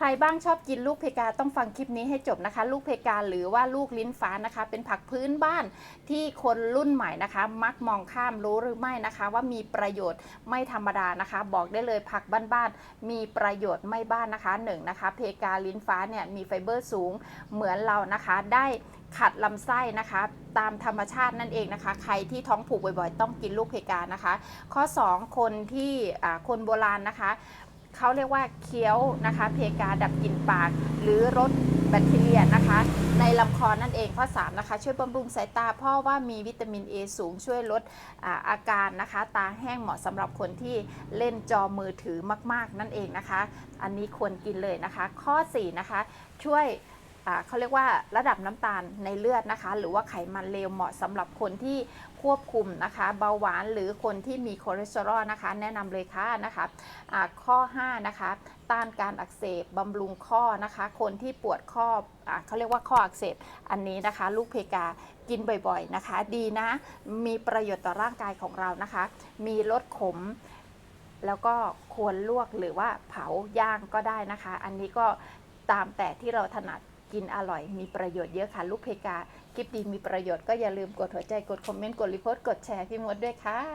ใครบ้างชอบกินลูกเพกาต้องฟังคลิปนี้ให้จบนะคะ ลูกเพกาหรือว่าลูกลิ้นฟ้านะคะ เป็นผักพื้นบ้านที่คนรุ่นใหม่นะคะ มักมองข้ามรู้หรือไม่นะคะ ว่ามีประโยชน์ไม่ธรรมดานะคะ บอกได้เลยผักบ้านๆมีประโยชน์ไม่บ้านนะคะหนึ่งนะคะ เพกาลิ้นฟ้าเนี่ยมีไฟเบอร์สูงเหมือนเรานะคะได้ขัดลำไส้นะคะ ตามธรรมชาตินั่นเองนะคะ ใครที่ท้องผูกบ่อยๆ ต้องกินลูกเพกานะคะ ข้อ 2 คนที่คนโบราณนะคะ เขาเรียกว่าเคี้ยวนะคะ เพกาดับกลิ่นปาก หรือลดแบคทีเรียนะคะ ในลำคอนั่นเองข้อ3นะคะ ช่วยบำรุงสายตา เพราะว่ามีวิตามิน A สูงช่วยลดอาอาการนะคะ ตาแห้งเหมาะสำหรับคนที่เล่นจอมือถือมาก ๆ นั่นเองนะคะ อันนี้ควรกินเลยนะคะ ข้อ 4 นะคะ ช่วย เขาเรียกว่าระดับน้ำตาลในเลือดนะคะ หรือว่าไขมันเลวเหมาะสำหรับคนที่ควบคุมนะคะ เบาหวานหรือคนที่มีคอเลสเตอรอลนะคะ แนะนำเลยค่ะนะคะอ่าข้อ 5 นะคะ ต้านการอักเสบบำรุงข้อนะคะ คนที่ปวดข้ออเขาเรียกว่าข้ออักเสบอันนี้นะคะ ลูกเพกากินบ่อยๆนะคะ ดีนะ มีประโยชน์ต่อร่างกายของเรานะคะ มีลดขมแล้วก็ควรลวกหรือว่าเผาย่างก็ได้นะคะ อันนี้ก็ตามแต่ที่เราถนัด กินอร่อย มีประโยชน์เยอะค่ะ ลูกเพกา คลิปดีมีประโยชน์ก็อย่าลืมกดหัวใจกดคอมเมนต์ กดรีโพสต์กดแชร์พี่มดด้วยค่ะ